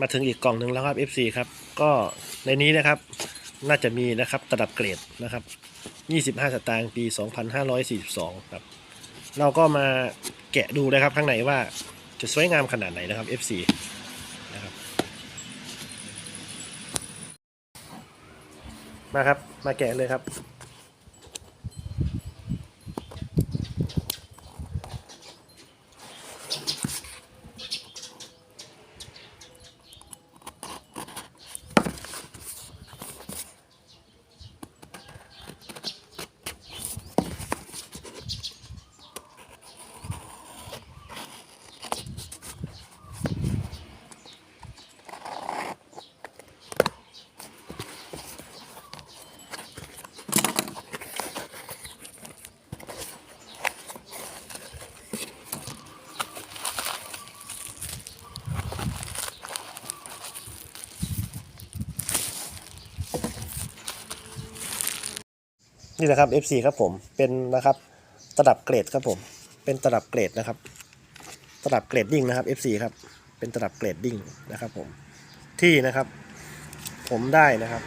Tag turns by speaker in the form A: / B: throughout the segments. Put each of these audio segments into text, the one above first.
A: มาถึงอีกกล่องหนึ่งแล้วครับ FC ครับ ก็ในนี้นะครับน่าจะมีนะครับตลับเกรดนะครับ 25 สตางค์ปี 2542 ครับ เราก็มาแกะดูนะครับข้างในว่าจะสวยงามขนาดไหนนะครับ FC นะครับมาครับ มาแกะเลยครับ นี่แหละครับ FC ครับผมเป็นนะครับตลับเกรดครับผม เป็นตลับเกรดนะครับตลับเกรดดิ้งนะครับ FC ครับเป็นตลับเกรดดิ้งนะครับผมที่นะครับ ผมได้นะครับ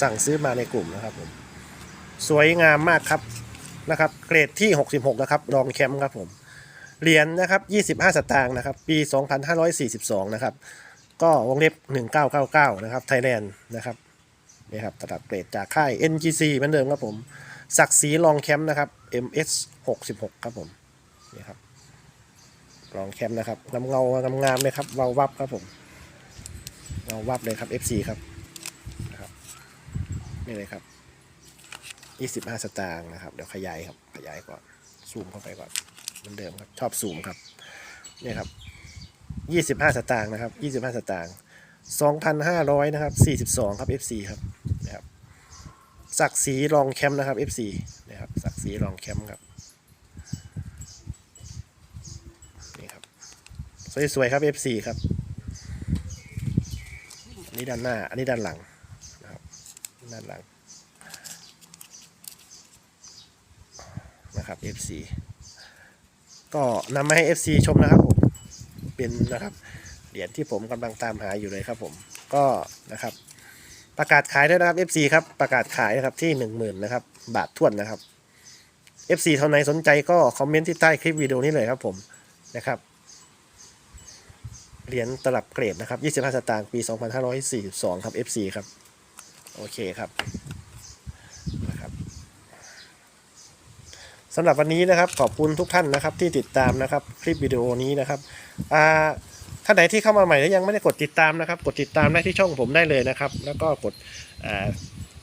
A: สั่งซื้อมาในกลุ่มนะครับผมสวยงามมากครับนะครับ เกรดที่ 66 นะครับรองแคมป์ครับผมเหรียญนะครับ 25 สตางค์นะครับ ปี 2542 นะครับ ก็วงเล็บ 1999 นะครับไทยแลนด์นะครับ นี่ครับระดับเกรดจากค่าย NGC เหมือนเดิมครับผมศักดิ์ศรีรองแคมป์นะครับ MS 66 ครับผมนี่ครับรองแคมป์นะครับน้ำเงางามๆเลยครับเวาวับครับผมเงาวับเลยครับ FC ครับนะครับนี่เลยครับ 25 สตางค์นะครับเดี๋ยวขยายครับขยายก่อนซูมเข้าไปก่อนเหมือนเดิมครับชอบซูมครับนี่ครับ 25 สตางค์นะครับ 25 สตางค์2,500 นะครับ 42 ครับ FC ครับนะครับ ศักดิ์ศรีรองแคมป์นะครับ FC นะครับศักดิ์ศรีรองแคมป์ครับนี่ครับสวยๆครับ FC ครับอันนี้ด้านหน้า อันนี้ด้านหลังนะครับด้านหลังนะครับ FC ก็นำมาให้ FC ชมนะครับผมเป็นนะครับเหรียญที่ผมกำลังตามหาอยู่เลยครับผมก็นะครับ ประกาศขายด้วยนะครับ FC ครับประกาศขายนะครับที่ 10,000นะครับบาททวนนะครับ FC เท่าไหนสนใจก็คอมเมนต์ที่ใต้คลิปวิดีโอนี้เลยครับผมนะครับเหรียญตลับเกรดนะครับ 25 สตางค์ปี 2542 ครับ FC ครับ โอเคครับนะครับสำหรับวันนี้นะครับขอบคุณทุกท่านนะครับที่ติดตามนะครับคลิปวิดีโอนี้นะครับอ่า ท่านไหนที่เข้ามาใหม่แล้วยังไม่ได้กดติดตามนะครับ กดติดตามได้ที่ช่องผมได้เลยนะครับ แล้วก็กด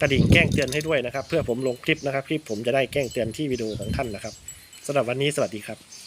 A: กระดิ่งแจ้งเตือนให้ด้วยนะครับ เพื่อผมลงคลิปนะครับคลิปผมจะได้แจ้งเตือนที่วิดีโอของท่านนะครับสำหรับวันนี้สวัสดีครับ